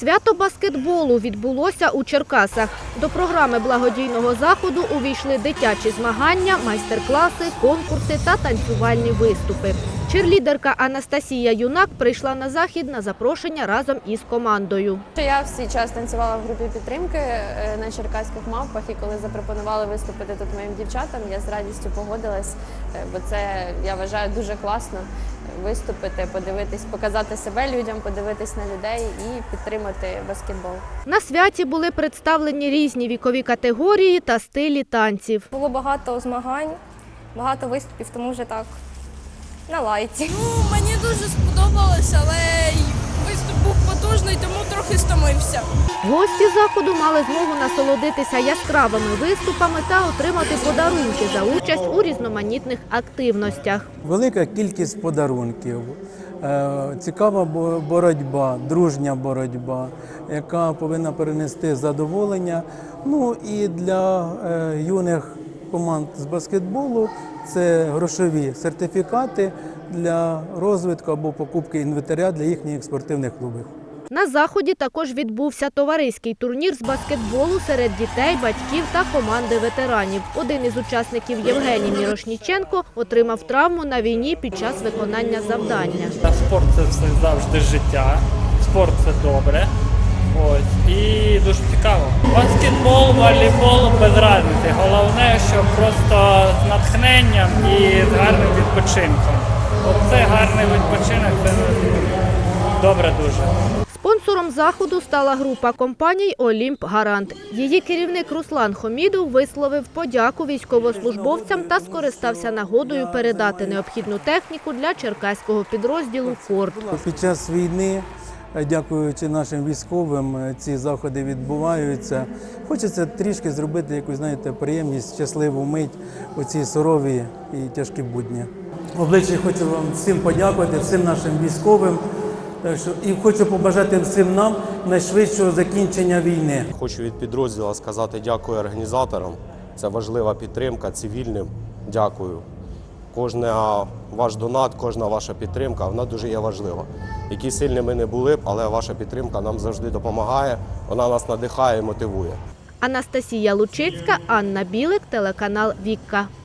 Свято баскетболу відбулося у Черкасах. До програми благодійного заходу увійшли дитячі змагання, майстер-класи, конкурси та танцювальні виступи. Черлідерка Анастасія Юнак прийшла на захід на запрошення разом із командою. Я всій час танцювала в групі підтримки е, на черкаських мавпах, і коли запропонували виступити тут моїм дівчатам, я з радістю погодилась, е, бо це я вважаю дуже класно е, виступити, подивитись, показати себе людям, подивитись на людей і підтримати баскетбол. На святі були представлені різні вікові категорії та стилі танців. Було багато змагань, багато виступів, тому вже так на лайті. Ну, мені дуже сподобалось, але виступ був потужний, тому трохи стомився. Гості заходу мали змогу насолодитися яскравими виступами та отримати подарунки за участь у різноманітних активностях. Велика кількість подарунків, е, цікава бо- боротьба, дружня боротьба, яка повинна перенести задоволення. Ну і для е, юних команд з баскетболу це грошові сертифікати для розвитку або покупки інвентаря для їхніх спортивних клубів. На заході також відбувся товариський турнір з баскетболу серед дітей, батьків та команди ветеранів. Один із учасників Євгеній Мірошніченко отримав травму на війні під час виконання завдання. Спорт це все завжди життя. Спорт це добре. Ось. І дуже цікаво. Баскетбол, волейбол без разниці. Головне, що просто з натхненням і з гарним відпочинком. Оце гарний відпочинок, це добре дуже. Спонсором заходу стала група компаній Олімп Гарант. Її керівник Руслан Хомідов висловив подяку військовослужбовцям та скористався нагодою передати необхідну техніку для черкаського підрозділу Форт. Під час війни, дякуючи нашим військовим, е, ці заходи відбуваються. Хочеться трішки зробити якусь, знаєте, приємність, щасливу мить у ці сурові і тяжкі будні. В обличчі хочу вам всім подякувати, всім нашим військовим. І хочу побажати всім нам найшвидшого закінчення війни. Хочу від підрозділу сказати дякую організаторам. Це важлива підтримка цивільним. Дякую. Кожна ваш донат, кожна ваша підтримка, вона дуже є важлива. Які сильні ми не були б, але ваша підтримка нам завжди допомагає. Вона нас надихає і мотивує. Анастасія Лучицька, Анна Білик, телеканал Вікка.